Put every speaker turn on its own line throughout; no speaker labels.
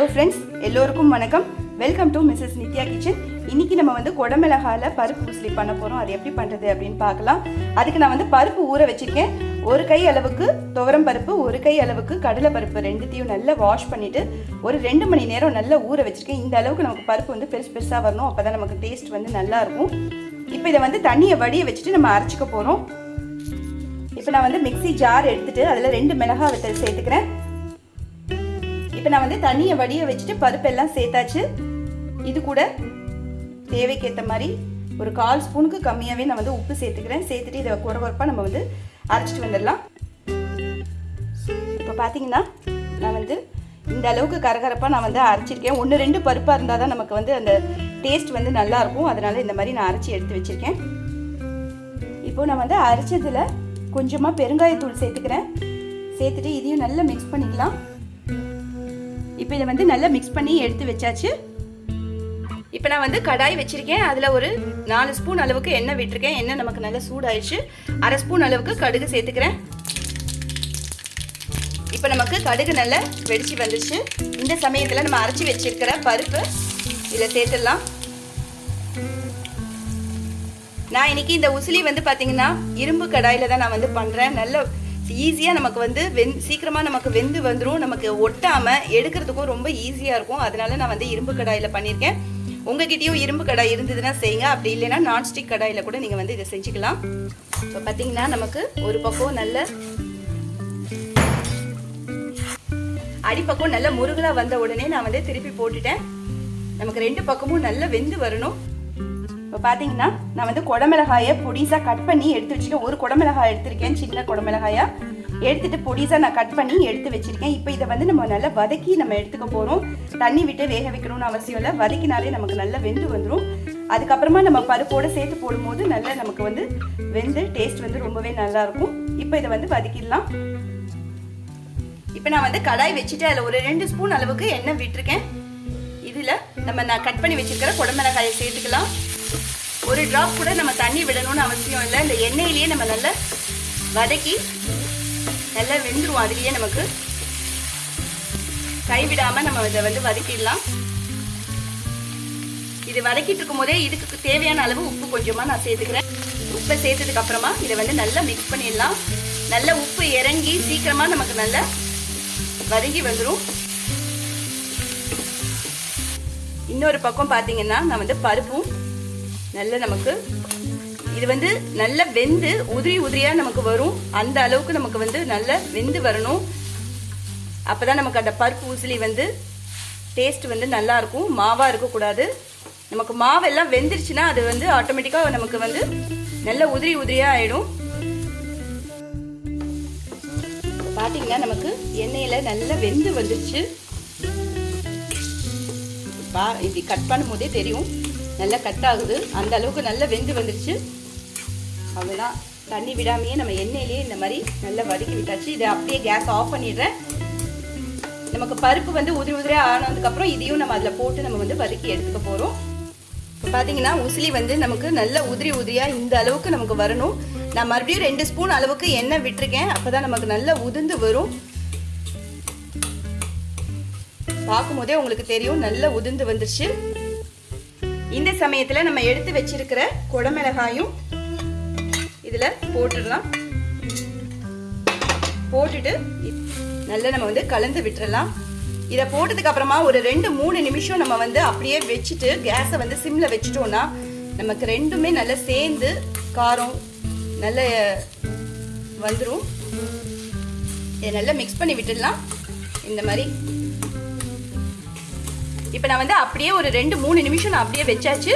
Hello friends எல்லோருக்கும் வணக்கம். Welcome to Mrs Nithya kitchen இன்னைக்கு நம்ம வந்து குடமிளகால பருப்பு உசிலி பண்ண போகிறோம் அது எப்படி பண்ணுறது அப்படின்னு பார்க்கலாம். அதுக்கு நான் வந்து பருப்பு ஊற வச்சுருக்கேன். ஒரு கை அளவுக்கு துவரம் பருப்பு ஒரு கை அளவுக்கு கடலை பருப்பு ரெண்டுத்தையும் நல்லா வாஷ் பண்ணிவிட்டு ஒரு ரெண்டு மணி நேரம் நல்லா ஊற வச்சுருக்கேன். இந்த அளவுக்கு நமக்கு பருப்பு வந்து பெருசு பெருசாக வரணும். அப்போ தான் நமக்கு டேஸ்ட் வந்து நல்லாயிருக்கும் இப்போ இதை வந்து தண்ணியை வடிய வச்சுட்டு நம்ம அரைச்சிக்க போகிறோம் இப்போ நான் வந்து மிக்ஸி ஜார் எடுத்துட்டு அதில் ரெண்டு மிளகாய் வெத்தல் சேர்த்துக்கிறேன். இப்போ நான் வந்து தண்ணியை வடிய வச்சுட்டு பருப்பெல்லாம் சேர்த்தாச்சு. இது கூட தேவைக்கேற்ற மாதிரி ஒரு கால் ஸ்பூனுக்கு கம்மியாகவே நான் வந்து உப்பு சேர்த்துக்கிறேன். சேர்த்துட்டு இதை குறகுறப்பாக நம்ம வந்து அரைச்சிட்டு வந்துடலாம். இப்போ பார்த்தீங்கன்னா நான் வந்து இந்த அளவுக்கு கரகரப்பாக நான் வந்து அரைச்சிருக்கேன். ஒன்று ரெண்டு பருப்பாக இருந்தால் தான் நமக்கு வந்து அந்த டேஸ்ட் வந்து நல்லாயிருக்கும் அதனால் இந்த மாதிரி நான் அரைச்சி எடுத்து வச்சுருக்கேன். இப்போ நான் வந்து அரைச்சதில் கொஞ்சமாக பெருங்காயத்தூள் சேர்த்துக்கிறேன். சேர்த்துட்டு இதையும் நல்லா மிக்ஸ் பண்ணிக்கலாம். இப்போ இதை வந்து நல்லா மிக்ஸ் பண்ணி எடுத்து வச்சாச்சு. இப்போ நான் வந்து கடாய் வச்சிருக்கேன். அதில் ஒரு நாலு ஸ்பூன் அளவுக்கு எண்ணெய் விட்டுருக்கேன். எண்ணெய் நமக்கு நல்லா சூடாயிடுச்சு. அரை ஸ்பூன் அளவுக்கு கடுகு சேர்த்துக்கிறேன். இப்போ நமக்கு கடுகு நல்லா வெடிச்சு வந்துச்சு இந்த சமயத்தில் நம்ம அரைச்சி வச்சிருக்கிற பருப்பு இதில் சேர்த்துடலாம். நான் இன்னைக்கு இந்த உசிலி வந்து பார்த்தீங்கன்னா இரும்பு கடாயில் தான் நான் வந்து பண்ணுறேன் நல்ல ஈஸியாக நமக்கு வந்து வெந் சீக்கிரமாக நமக்கு வெந்து வந்துடும் நமக்கு ஒட்டாமல் எடுக்கிறதுக்கும் ரொம்ப ஈஸியாக இருக்கும். அதனால நான் வந்து இரும்பு கடாயில் பண்ணியிருக்கேன். உங்ககிட்டயும் இரும்பு கடாய் இருந்ததுன்னா செய்யுங்க. அப்படி இல்லைன்னா நான்ஸ்டிக் கடாயில் கூட நீங்கள் வந்து இதை செஞ்சுக்கலாம். இப்போ பார்த்தீங்கன்னா நமக்கு ஒரு பக்கம் நல்ல அடிப்பக்கம் நல்ல முருகலாக வந்த உடனே நான் வந்து திருப்பி போட்டுட்டேன். நமக்கு ரெண்டு பக்கமும் நல்லா வெந்து வரணும். இப்போ பார்த்தீங்கன்னா நான் வந்து குடமிளகாயை பொடிசாக கட் பண்ணி எடுத்து வச்சுருக்கேன். ஒரு குடமிளகாய் எடுத்திருக்கேன் சின்ன குடமிளகாயா. எடுத்துட்டு பொடிசாக நான் கட் பண்ணி எடுத்து வச்சிருக்கேன். இப்போ இதை வந்து நம்ம நல்லா வதக்கி நம்ம எடுத்துக்க போகிறோம் தண்ணி விட்டு வேக வைக்கணும்னு அவசியம் இல்லை. வதக்கினாலே நமக்கு நல்லா வெந்து வந்துடும் அதுக்கப்புறமா நம்ம பருப்போடு சேர்த்து போடும்போது நல்லா நமக்கு வந்து வெந்து டேஸ்ட் வந்து ரொம்பவே நல்லாயிருக்கும் இப்போ இதை வந்து வதக்கிடலாம். இப்போ நான் வந்து கடாய் வச்சுட்டு அதில் ஒரு ரெண்டு ஸ்பூன் அளவுக்கு எண்ணெய் விட்டுருக்கேன். இதில் நம்ம நான் கட் பண்ணி வச்சுருக்கிற குடமிளகாயை சேர்த்துக்கலாம். ஒரு ட்ராப் கூட நம்ம தண்ணி விடணும்னு அவசியம் இல்லை. இந்த எண்ணெயிலேயே நம்ம நல்லா வதக்கி நல்லா வெந்துருவோம் அதுலேயே நமக்கு கைவிடாமல் நம்ம இதை வந்து வதக்கிடலாம். இது வதக்கிட்டு இருக்கும் போதே இதுக்கு தேவையான அளவு உப்பு கொஞ்சமாக நான் சேர்த்துக்கிறேன். உப்பை சேர்த்ததுக்கு அப்புறமா இதை வந்து நல்லா மிக்ஸ் பண்ணிடலாம். நல்ல உப்பு இறங்கி சீக்கிரமாக நமக்கு நல்லா வதங்கி வந்துடும் இன்னொரு பக்கம் பார்த்தீங்கன்னா நான் வந்து பருப்பும் நல்ல நமக்கு இது வந்து நல்ல வெந்து உதிரி உதிரியாக நமக்கு வரும். அந்த அளவுக்கு நமக்கு வந்து நல்ல வெந்து வரணும். அப்போ தான் நமக்கு அந்த பருப்பு ஊசிலி வந்து டேஸ்ட் வந்து நல்லா இருக்கும். மாவாக இருக்கக்கூடாது. நமக்கு மாவெல்லாம் வெந்துருச்சுன்னா அது வந்து ஆட்டோமேட்டிக்காக நமக்கு வந்து நல்ல உதிரி உதிரியாக ஆகிடும் பார்த்தீங்கன்னா நமக்கு எண்ணெயில் நல்லா வெந்து வந்துருச்சு. பா இப்படி கட் பண்ணும் போதே தெரியும். நல்லா கட் ஆகுது. அந்த அளவுக்கு நல்லா வெந்து வந்துடுச்சு அவ்வளோதான் தண்ணி விடாமையே நம்ம எண்ணெயிலேயே இந்த மாதிரி நல்லா வதக்கி விட்டாச்சு. இதை அப்படியே கேஸ் ஆஃப் பண்ணிடுறேன். நமக்கு பருப்பு வந்து உதிரி உதிரியாக ஆனதுக்கப்புறம் இதையும் நம்ம அதில் போட்டு நம்ம வந்து வதக்கி எடுத்துக்க போகிறோம் இப்போ பார்த்தீங்கன்னா உசிலி வந்து நமக்கு நல்ல உதிரி உதிரியாக இந்த அளவுக்கு நமக்கு வரணும். நான் மறுபடியும் ரெண்டு ஸ்பூன் அளவுக்கு எண்ணெய் விட்டுருக்கேன். அப்போ தான் நமக்கு நல்லா உதிர்ந்து வரும். பார்க்கும்போதே உங்களுக்கு தெரியும் நல்லா உதிர்ந்து வந்துருச்சு. இந்த சமயத்தில் நம்ம எடுத்து வச்சிருக்கிற குடமிளகாயும் இதில் போட்டுடலாம். போட்டுட்டு நல்லா நம்ம வந்து கலந்து விட்டுறலாம். இதை போட்டதுக்கு அப்புறமா ஒரு ரெண்டு மூணு நிமிஷம் நம்ம வந்து அப்படியே வச்சுட்டு கேஸை வந்து சிம்மில் வச்சுட்டோம்னா நமக்கு ரெண்டுமே நல்லா சேர்ந்து காரம் நல்ல வந்துடும் இதை நல்லா மிக்ஸ் பண்ணி விட்டுடலாம். இந்த மாதிரி இப்போ நான் வந்து அப்படியே ஒரு ரெண்டு மூணு நிமிஷம் நான் அப்படியே வச்சாச்சு.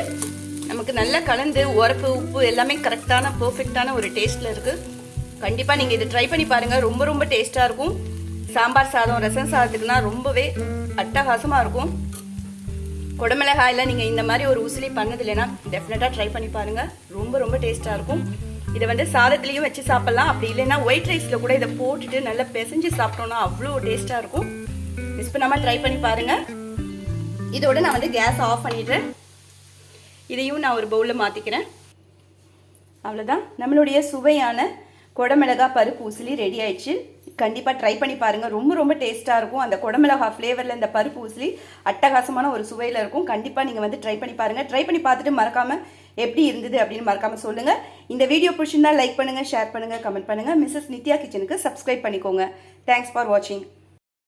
நமக்கு நல்லா கலந்து உரப்பு உப்பு எல்லாமே கரெக்டான பர்ஃபெக்டான ஒரு டேஸ்ட்டில் இருக்குது கண்டிப்பாக நீங்கள் இதை ட்ரை பண்ணி பாருங்கள் ரொம்ப ரொம்ப டேஸ்ட்டாக இருக்கும். சாம்பார் சாதம் ரசம் சாதத்துக்குனா ரொம்பவே அட்டகாசமாக இருக்கும். குடமிளகாயில் நீங்கள் இந்த மாதிரி ஒரு உசிலி பண்ணது இல்லைன்னா டெஃபினட்டாக ட்ரை பண்ணி பாருங்கள் ரொம்ப ரொம்ப டேஸ்ட்டாக இருக்கும். இதை வந்து சாதத்துலேயும் வச்சு சாப்பிட்லாம். அப்படி இல்லைன்னா ஒயிட் ரைஸில் கூட இதை போட்டுட்டு நல்லா பிசைஞ்சு சாப்பிட்டோன்னா அவ்வளோ டேஸ்ட்டாக இருக்கும். மிஸ் பண்ணாமல் ட்ரை பண்ணி பாருங்கள் இதோட நான் வந்து கேஸ் ஆஃப் பண்ணிடுறேன். இதையும் நான் ஒரு பவுலில் மாற்றிக்கிறேன் அவ்வளோதான் நம்மளுடைய சுவையான குடமிளகா பருப்பு உசிலி ரெடி ஆயிடுச்சு. கண்டிப்பாக ட்ரை பண்ணி பாருங்கள் ரொம்ப ரொம்ப டேஸ்ட்டாக இருக்கும். அந்த குடமிளகா ஃப்ளேவரில் இந்த பருப்பு உசிலி அட்டகாசமான ஒரு சுவையில் இருக்கும். கண்டிப்பாக நீங்கள் வந்து ட்ரை பண்ணி பாருங்கள் ட்ரை பண்ணி பார்த்துட்டு மறக்காமல் எப்படி இருந்தது அப்படின்னு மறக்காமல் சொல்லுங்கள் இந்த வீடியோ பிடிச்சிருந்தா லைக் பண்ணுங்கள் ஷேர் பண்ணுங்கள் கமெண்ட் பண்ணுங்கள் மிஸ்ஸஸ் நித்யா கிச்சனுக்கு சப்ஸ்கிரைப் பண்ணிக்கோங்க. தேங்க்ஸ் ஃபார் வாட்சிங்